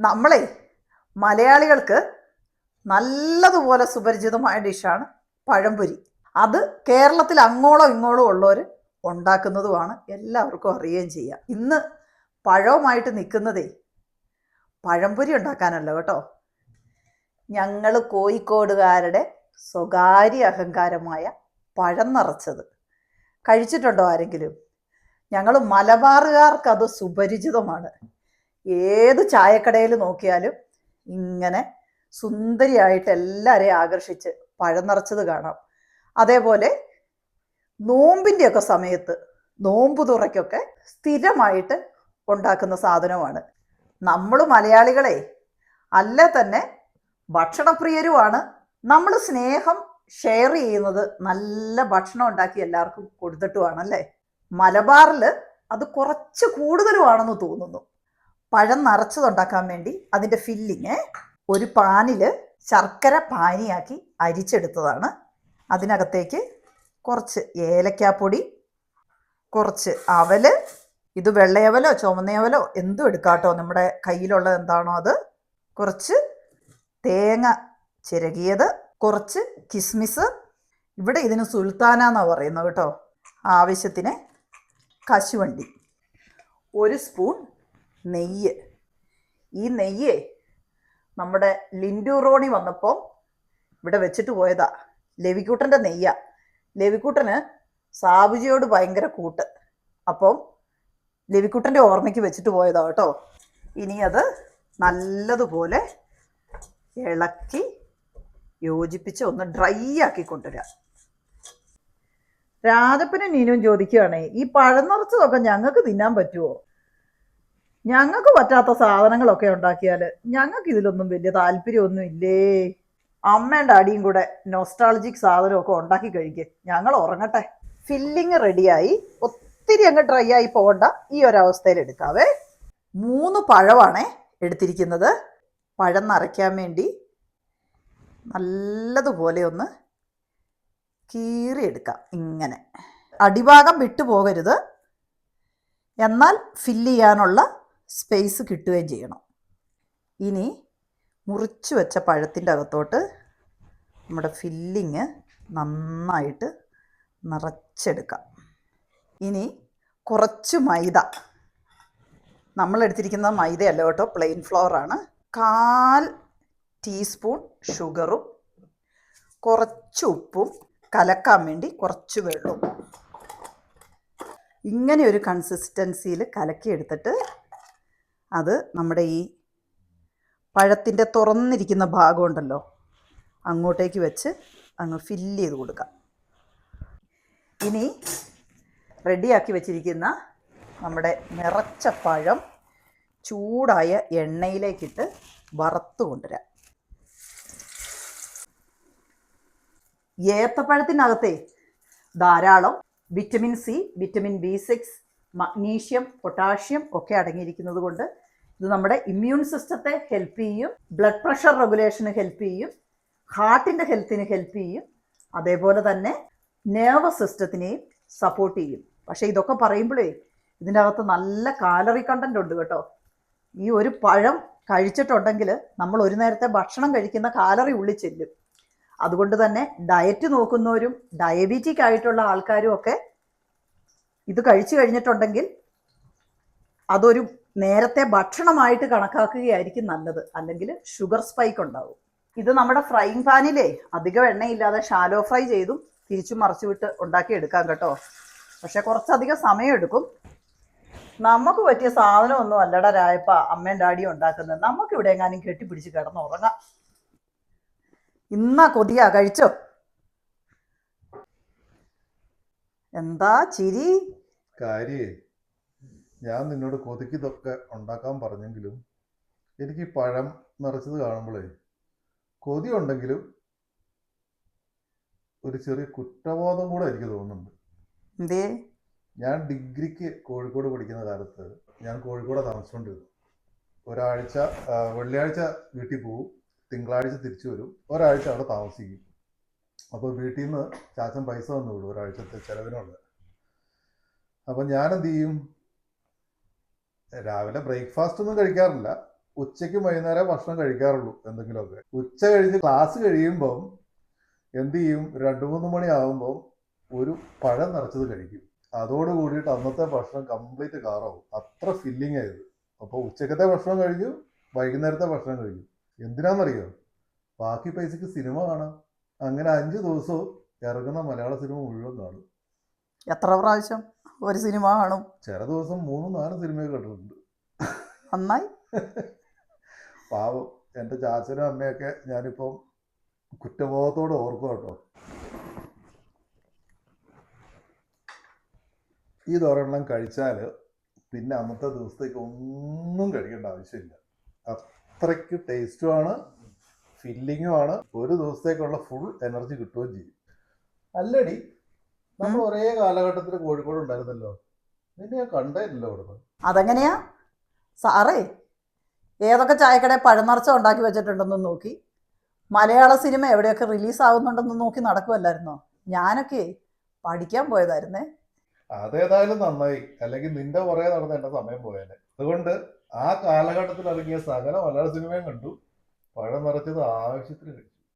നമ്മളെ മലയാളികൾക്ക് നല്ലതുപോലെ സുപരിചിതമായ ഡിഷാണ് പഴംപൊരി. അത് കേരളത്തിൽ അങ്ങോളം ഇങ്ങോളം ഉള്ളവർ ഉണ്ടാക്കുന്നതുമാണ് എല്ലാവർക്കും അറിയുകയും ചെയ്യാം. ഇന്ന് പഴവുമായിട്ട് നിൽക്കുന്നതേ പഴംപൊരി ഉണ്ടാക്കാനല്ല കേട്ടോ. ഞങ്ങൾ കോഴിക്കോടുകാരുടെ സ്വകാര്യ അഹങ്കാരമായ പഴം നിറച്ചത്. കഴിച്ചിട്ടുണ്ടോ ആരെങ്കിലും? ഞങ്ങൾ മലബാറുകാർക്ക് അത് സുപരിചിതമാണ്. ഏത് ചായക്കടയിൽ നോക്കിയാലും ഇങ്ങനെ സുന്ദരിയായിട്ട് എല്ലാവരെയും ആകർഷിച്ച് പഴം നിറച്ചത് കാണാം. അതേപോലെ നോമ്പിന്റെയൊക്കെ സമയത്ത് നോമ്പ് തുറയ്ക്കൊക്കെ സ്ഥിരമായിട്ട് ഉണ്ടാക്കുന്ന സാധനമാണ് നമ്മൾ മലയാളികളെ അല്ല തന്നെ ഭക്ഷണപ്രിയരുമാണ്. നമ്മൾ സ്നേഹം ഷെയർ ചെയ്യുന്നത് നല്ല ഭക്ഷണം ഉണ്ടാക്കി എല്ലാവർക്കും കൊടുത്തിട്ടുമാണല്ലേ മലബാറിൽ അത് കുറച്ച് കൂടുതലുമാണെന്ന് തോന്നുന്നു. പഴം നിറച്ചതുണ്ടാക്കാൻ വേണ്ടി അതിന്റെ ഫില്ലിങ് ഒരു പാനിൽ ശർക്കര പാനിയാക്കി അരിച്ചെടുത്തതാണ്. അതിനകത്തേക്ക് കുറച്ച് ഏലക്കാപ്പൊടി കുറച്ച് അവൽ ഇത് വെള്ളയവലോ ചുമന്നയവലോ എന്തും എടുക്കാട്ടോ നമ്മുടെ കയ്യിലുള്ളത് എന്താണോ അത്. കുറച്ച് തേങ്ങ ചിരകിയത് കുറച്ച് കിസ്മിസ്. ഇവിടെ ഇതിന് സുൽത്താന എന്നാണ് പറയുന്നത് കേട്ടോ. ആവശ്യത്തിന് കശുവണ്ടി. ഒരു സ്പൂൺ നെയ്യ്. ഈ നെയ്യ് നമ്മുടെ ലിൻഡു റോണി വന്നപ്പോൾ ഇവിടെ വെച്ചിട്ട് പോയതാ. ലവിക്കൂട്ടന്റെ നെയ്യ. ലവിക്കൂട്ടന് സാബുജിയോട് ഭയങ്കര കൂട്ട്. അപ്പം ലവിക്കുട്ടന്റെ ഓർമ്മയ്ക്ക് വെച്ചിട്ട് പോയതാ കേട്ടോ. ഇനി അത് നല്ലതുപോലെ ഇളക്കി യോജിപ്പിച്ച് ഒന്ന് ഡ്രൈ ആക്കി കൊണ്ടുവരാം. രാജപ്പനും നീനും ചോദിക്കുകയാണേ ഈ പഴം നിറച്ചതൊക്കെ ഞങ്ങൾക്ക് തിന്നാൻ പറ്റുമോ ഞങ്ങൾക്ക് പറ്റാത്ത സാധനങ്ങളൊക്കെ ഉണ്ടാക്കിയാൽ ഞങ്ങൾക്ക് ഇതിലൊന്നും വലിയ താല്പര്യമൊന്നും ഇല്ലേ? അമ്മേന്റെ അടിയും കൂടെ നൊസ്റ്റാളജിക് സാധനമൊക്കെ ഉണ്ടാക്കി കഴിക്കുക ഞങ്ങൾ ഉറങ്ങട്ടെ. ഫില്ലിങ് റെഡിയായി ഒത്തിരി അങ്ങ് ഡ്രൈ ആയി പോകണ്ട. ഈ ഒരവസ്ഥയിൽ എടുക്കാവേ. മൂന്ന് പഴമാണേ എടുത്തിരിക്കുന്നത്. പഴം നിറയ്ക്കാൻ വേണ്ടി നല്ലതുപോലെ ഒന്ന് കീറിയെടുക്കാം. ഇങ്ങനെ. അടിഭാഗം വിട്ടു പോകരുത് എന്നാൽ ഫില്ല് ചെയ്യാനുള്ള സ്പേസ് കിട്ടുകയും ചെയ്യണം. ഇനി മുറിച്ച് വെച്ച പഴത്തിന്റെ അകത്തോട്ട് നമ്മുടെ ഫില്ലിങ് നന്നായിട്ട് നിറച്ചെടുക്കാം. ഇനി കുറച്ച് മൈദ. നമ്മളെടുത്തിരിക്കുന്ന മൈദയല്ല കേട്ടോ പ്ലെയിൻ ഫ്ലോർ ആണ്. കാൽ ടീസ്പൂൺ ഷുഗറും കുറച്ച് ഉപ്പും കലക്കാൻ വേണ്ടി കുറച്ച് വെള്ളവും. ഇങ്ങനെ ഒരു കൺസിസ്റ്റൻസിയിൽ കലക്കിയെടുത്തിട്ട് അത് നമ്മുടെ ഈ പഴത്തിന്റെ തുറന്നിരിക്കുന്ന ഭാഗമുണ്ടല്ലോ അങ്ങോട്ടേക്ക് വെച്ച് അങ്ങ് ഫില്ല് ചെയ്ത് കൊടുക്കാം. ഇനി റെഡിയാക്കി വെച്ചിരിക്കുന്ന നമ്മുടെ നിറച്ച പഴം ചൂടായ എണ്ണയിലേക്കിട്ട് വറുത്ത് കൊണ്ടുവരാം. ഏത്തപ്പഴത്തിനകത്തെ ധാരാളം vitamin C vitamin B six magnesium potassium ഒക്കെ അടങ്ങിയിരിക്കുന്നത് കൊണ്ട് ഇത് നമ്മുടെ ഇമ്മ്യൂൺ സിസ്റ്റത്തെ ഹെൽപ്പ് ചെയ്യും ബ്ലഡ് പ്രഷർ റെഗുലേഷന് ഹെൽപ്പ് ചെയ്യും ഹാർട്ടിന്റെ ഹെൽത്തിന് ഹെൽപ്പ് ചെയ്യും അതേപോലെ തന്നെ നേർവസ് സിസ്റ്റത്തിനെയും സപ്പോർട്ട് ചെയ്യും. പക്ഷേ ഇതൊക്കെ പറയുമ്പോഴേ ഇതിന്റെ അകത്ത് നല്ല കാലറി കണ്ടന്റ് ഉണ്ട് കേട്ടോ. ഈ ഒരു പഴം കഴിച്ചിട്ടുണ്ടെങ്കിൽ നമ്മൾ ഒരു നേരത്തെ ഭക്ഷണം കഴിക്കുന്ന കാലറി ഉള്ളിൽ ചെല്ലും. അതുകൊണ്ട് തന്നെ ഡയറ്റ് നോക്കുന്നവരും ഡയബറ്റിക് ആയിട്ടുള്ള ആൾക്കാരും ഒക്കെ ഇത് കഴിച്ചു കഴിഞ്ഞിട്ടുണ്ടെങ്കിൽ അതൊരു നേരത്തെ ഭക്ഷണമായിട്ട് കണക്കാക്കുകയായിരിക്കും നല്ലത്. അല്ലെങ്കിൽ ഷുഗർ സ്പൈക്ക് ഉണ്ടാവും. ഇത് നമ്മുടെ ഫ്രൈയിങ് പാനിലേ അധികം എണ്ണയില്ലാതെ ഷാലോ ഫ്രൈ ചെയ്തും തിരിച്ചു മറിച്ചു വിട്ട് ഉണ്ടാക്കി എടുക്കാം കേട്ടോ. പക്ഷെ കുറച്ചധികം സമയം എടുക്കും നമുക്ക് പറ്റിയ സാധനമൊന്നും അല്ലട രായപ്പ അമ്മയും ഡാഡിയും ഉണ്ടാക്കുന്നത്. നമുക്ക് ഇവിടെ എങ്ങാനും കെട്ടിപ്പിടിച്ച് കിടന്ന് ഉറങ്ങാം ഇന്നാ കൊതിയാ കഴിച്ചോ? എന്താ ചിരി? കാര്യേ ഞാൻ നിന്നോട് കൊതിക്കിതൊക്കെ ഉണ്ടാക്കാൻ പറഞ്ഞെങ്കിലും എനിക്ക് പഴം നിറച്ചത് കാണുമ്പോഴേ കൊതി ഉണ്ടെങ്കിലും ഒരു ചെറിയ കുറ്റബോധം കൂടെ എനിക്ക് തോന്നുന്നുണ്ട്. എന്തേ? ഞാൻ ഡിഗ്രിക്ക് കോഴിക്കോട് പഠിക്കുന്ന കാലത്ത് ഞാൻ കോഴിക്കോട് താമസിച്ചുകൊണ്ടിരുന്നു ഒരാഴ്ച വെള്ളിയാഴ്ച വീട്ടിൽ പോകും തിങ്കളാഴ്ച തിരിച്ചു വരും ഒരാഴ്ച അവിടെ താമസിക്കും. അപ്പോൾ വീട്ടിൽ നിന്ന് ചാച്ചൻ പൈസ തന്നു വിടും ഒരാഴ്ചത്തെ ചിലവിനുള്ള. അപ്പം ഞാൻ എന്ത് ചെയ്യും? രാവിലെ ബ്രേക്ക്ഫാസ്റ്റ് ഒന്നും കഴിക്കാറില്ല. ഉച്ചയ്ക്ക് വൈകുന്നേരം ഭക്ഷണം കഴിക്കാറുള്ളൂ എന്തെങ്കിലുമൊക്കെ. ഉച്ച കഴിഞ്ഞ് ക്ലാസ് കഴിയുമ്പം എന്ത് ചെയ്യും? രണ്ട് മൂന്ന് മണി ആകുമ്പം ഒരു പഴം നിറച്ചത് കഴിക്കും. അതോട് കൂടിയിട്ട് അന്നത്തെ ഭക്ഷണം കംപ്ലീറ്റ് കാറാവും അത്ര ഫില്ലിംഗ് ആയത് അപ്പോൾ ഉച്ചക്കത്തെ ഭക്ഷണം കഴിഞ്ഞു വൈകുന്നേരത്തെ ഭക്ഷണം കഴിഞ്ഞു. എന്തിനാണെന്നറിയോ ബാക്കി പൈസക്ക് സിനിമ കാണാം. അങ്ങനെ അഞ്ച് ദിവസവും ഇറങ്ങുന്ന മലയാള സിനിമ മുഴുവൻ കാണും. എത്ര പ്രാവശ്യം? ഒരു സിനിമ കാണും. ചില ദിവസം മൂന്നും നാലും സിനിമയൊക്കെ കണ്ടിട്ടുണ്ട്. നന്നായി. പാവം. എന്റെ ചാച്ചനും അമ്മയൊക്കെ ഞാനിപ്പം കുറ്റബോധത്തോടെ ഓർക്കും കേട്ടോ. ഈ ദോരെണ്ണം കഴിച്ചാൽ പിന്നെ അന്നത്തെ ദിവസത്തേക്ക് ഒന്നും കഴിക്കേണ്ട ആവശ്യമില്ല. അത്രയ്ക്ക് ടേസ്റ്റുമാണ് ഫില്ലിങ്ങുമാണ്. ഒരു ദിവസത്തേക്കുള്ള ഫുൾ എനർജി കിട്ടുകയും ചെയ്യും. അല്ലടി നമ്മൾ ഒരേ കാലഘട്ടത്തിൽ കോഴിക്കോട് ഉണ്ടായിരുന്നല്ലോ നിന്നെ ഞാൻ കണ്ടായിരുന്നല്ലോ അവിടുന്ന്. അതെങ്ങനെയാ? സാറേ ഏതൊക്കെ ചായക്കടയിൽ പഴം ഉണ്ടാക്കി വെച്ചിട്ടുണ്ടെന്ന് നോക്കി. മലയാള സിനിമ എവിടെയൊക്കെ റിലീസ് ആവുന്നുണ്ടെന്ന് നോക്കി നടക്കുമല്ലായിരുന്നോ ഞാനൊക്കെ പഠിക്കാൻ പോയതായിരുന്നേ. അതേതായാലും നന്നായി. അല്ലെങ്കിൽ നിന്റെ പുറകെ നടന്ന എന്റെ സമയം പോയാലേ അതുകൊണ്ട് ആ കാലഘട്ടത്തിൽ ഇറങ്ങിയ സകല മലയാള സിനിമയും കണ്ടു. പഴം നിറച്ചത് ആവശ്യത്തിന് കഴിച്ചു